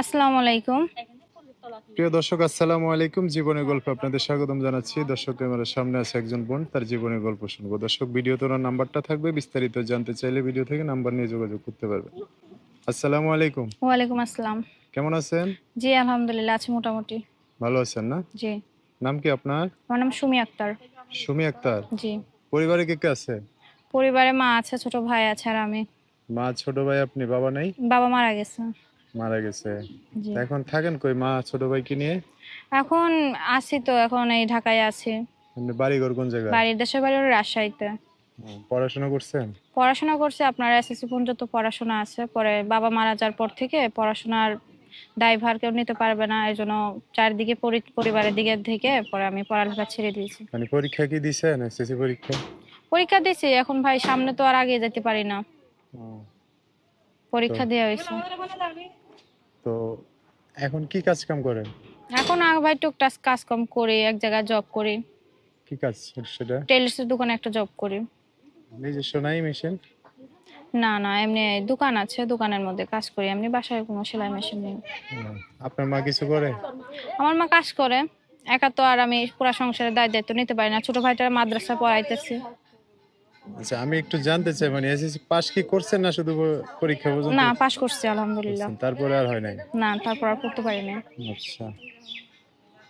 আসসালামু আলাইকুম। প্রিয় দর্শক আসসালামু আলাইকুম। জীবনের গল্প আপনাদের স্বাগতম জানাচ্ছি। দর্শক ক্যামেরার সামনে আছে একজন বোন তার জীবনের গল্প শুনব। দর্শক ভিডিও নাম্বারটা থাকবে। বিস্তারিত জানতে চাইলে ভিডিও থেকে নাম্বার নিয়ে যোগাযোগ করতে পারবে আসসালামু আলাইকুম। ওয়ালাইকুম আসসালাম। কেমন আছেন? জি আলহামদুলিল্লাহ আছি মোটামুটি। ভালো আছেন না? জি। নাম কি আপনার? আমার নাম সুমি আক্তার। সুমি আক্তার? জি। পরিবারে কে কে আছে? পরিবারে মা আছে ছোট ভাই আছে আর আমি। মা ছোট ভাই আপনি বাবা নাই? বাবা মারা গেছে। মারা গেছে। জি। এখন থাকেন কই মা ছোট ভাইকে নিয়ে? এখন আছি তো এখন এই ঢাকায় আছি। আপনি বাড়ি ঘর কোন জায়গায়? বাড়ির দেশের বাড়ি হলো রাজশাহীতে। পড়াশোনা করছেন? পড়াশোনা করছে আপনার এসএসসি পর্যন্ত পড়াশোনা আছে। পরে বাবা মারা যাওয়ার পর থেকে পড়াশোনার ড্রাইভার কেউ নিতে পারবে না এই জন্য চারদিকে পরি- পরিবারের দিকে থেকে পরে আমি পড়ালেখা ছেড়ে দিয়েছি। মানে পরীক্ষা কি দিছেন এসএসসি পরীক্ষা? পরীক্ষা দিয়েছি এখন ভাই সামনে তো আর আগে যেতে পারি না। পরীক্ষা দেওয়া হয়েছে। তো এখন কি কাজ কাম করেন? এখন আগে ভাই টুকটাক কাজ কম করি এক জায়গায় জব করি। কি কাজ সেটা টেলার্সের দোকানে একটা জব করি। নিজস্ব নাই মেশিন না না এমনি দোকান আছে দোকানের মধ্যে কাজ করি এমনি বাসায় কোনো সেলাই মেশিন নেই। আপনার মা কিছু করে? আমার মা কাজ করে একা তো আর আমি পুরো সংসারের দায় দায়িত্ব নিতে পারি না ছোট ভাইটার মাদ্রাসা পড়াইতেছি। আচ্ছা আমি একটু জানতে চাই মানে এসএসসি পাস কি করছেন না শুধু পরীক্ষা পর্যন্ত? না পাশ করছি আলহামদুলিল্লাহ। তারপরে আর হয় নাই? না তারপর আর করতে পারি না আচ্ছা।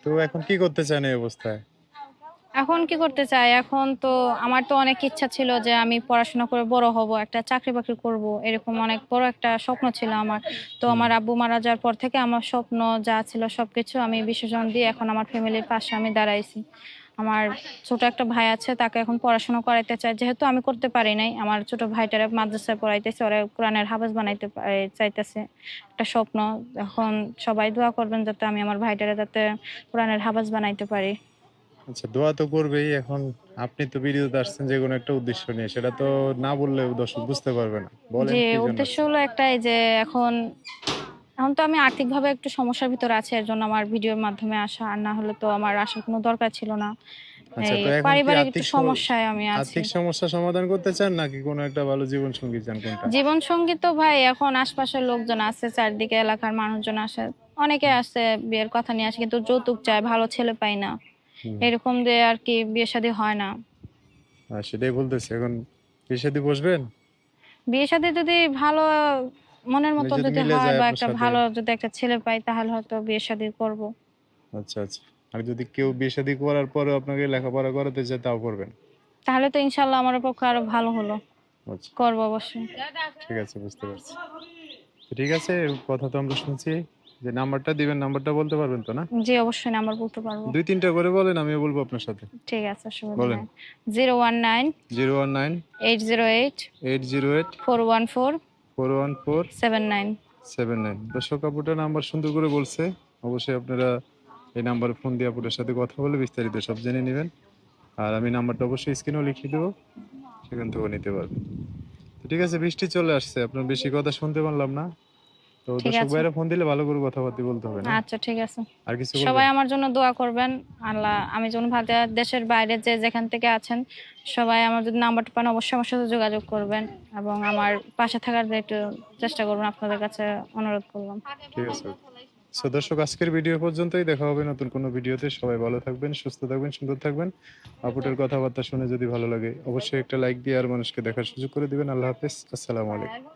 তো এখন কি করতে চান এই অবস্থায়? এখন কি করতে চাই? এখন তো আমার তো অনেক ইচ্ছা ছিল যে আমি পড়াশোনা করে বড় হব একটা চাকরি বাকরি করব এরকম অনেক বড় একটা স্বপ্ন ছিল আমার। তো আমার আব্বু মারা যাওয়ার পর থেকে আমার স্বপ্ন যা ছিল সবকিছু আমি বিসর্জন দিয়ে এখন আমার ফ্যামিলির পাশে আমি দাঁড়াইছি। আমার ছোট একটা ভাই আছে তাকে এখন পড়াশোনা করাইতে চাই। যেহেতু আমি করতে পারি নাই আমার ছোট ভাইটারে মাদ্রাসায় পড়াইতেছে ওরা কোরআনের হাফেজ বানাইতে চাইতেছে। একটা স্বপ্ন। এখন সবাই দোয়া করবেন যাতে আমি আমার ভাইটারে যাতে কোরআনের হাফেজ বানাইতে পারি। আচ্ছা দোয়া তো করবেই। এখন আপনি তো ভিডিওতে আসছেন যে কোনো একটা উদ্দেশ্য নিয়ে সেটা তো না বললে দর্শক বুঝতে পারবে না। বলেন? উদ্দেশ্য হলো একটাই যে এখন এখন তো আমি আর্থিকভাবে একটু সমস্যার ভিতরে আছি এর জন্য আমার ভিডিওর মাধ্যমে আসা আর না হলে তো আমার আসার কোনো দরকার ছিল না। আচ্ছা, পারিবারিক একটু সমস্যায় আমি আছি। আর্থিক সমস্যা সমাধান করতে চান নাকি কোনো একটা ভালো জীবন সঙ্গী চান কোনটা? জীবন সঙ্গী তো ভাই এখন আশপাশের লোকজন আছে চারদিকে এলাকার মানুষজন আসে অনেকে আছে বিয়ের কথা নিয়ে আসে কিন্তু যৌতুক চায় ভালো ছেলে পাই না। এরকম যে আর কি বিয়ে শাদী হয় না। সেটাই বলতেছি এখন বিষাদি বসবেন? বিয়ে শাদী যদি ভালো মনের মতো যদি যদি মিলে হয় যায় বা আপনার একটা সাথে। ভালো যদি একটা ছেলে পাই তাহলে হয়তো বিয়ে শাদী করব। আচ্ছা আচ্ছা। আর যদি কেউ বিষাদি করার পরে আপনাকে লেখাপড়া করাতে চায় তাও করবেন? তাহলে তো ইনশাল্লাহ আমার পক্ষে আরও ভালো হলো। আচ্ছা। করব অবশ্যই। ঠিক আছে বুঝতে পারছি। তো ঠিক আছে এর কথা তো আমরা শুনছি। যে নাম্বারটা দিবেন নাম্বারটা বলতে পারবেন তো না? জি অবশ্যই নাম্বার বলতে পারব। দুই তিনটা করে বলেন আমিও বলব আপনার সাথে। ঠিক আছে বলেন। Zero one nine zero one nine eight zero eight eight zero eight four one four four one four seven nine. Seven nine. দর্শক আপুটা নাম্বার সুন্দর করে বলছে। অবশ্যই আপনারা এই নাম্বারে ফোন দিয়ে আপুটার সাথে কথা বলে বিস্তারিত সব জেনে নেবেন। আর আমি নাম্বারটা অবশ্যই স্ক্রিনেও লিখিয়ে দেবো। সেখান থেকেও নিতে পারবেন। ঠিক আছে বৃষ্টি চলে আসছে। আপনার বেশি কথা শুনতে পারলাম না। তো দর্শক ভাইরা ফোন দিলে ভালো করে কথাবার্তা বলতে হবে না? আচ্ছা ঠিক আছে। আর কিছু সবাই আমার জন্য দোয়া করবেন। আল্লাহ আমি যখন ভাতে দেশের বাইরে যে যেখান থেকে আছেন সবাই আমার যদি নাম্বারটা পান অবশ্যই আমার সাথে যোগাযোগ করবেন এবং আমার পাশে থাকার একটু চেষ্টা করবেন আপনাদের কাছে অনুরোধ করলাম। ঠিক আছে। সো দর্শক আজকের ভিডিও পর্যন্তই। দেখা হবে নতুন কোনো ভিডিওতে। সবাই ভালো থাকবেন সুস্থ থাকবেন সুন্দর থাকবেন। আপুটের কথাবার্তা শুনে যদি ভালো লাগে অবশ্যই একটা লাইক দিয়ে আর মানুষকে দেখার সুযোগ করে দিবেন। আল্লাহ হাফেজ। আসসালামু আলাইকুম।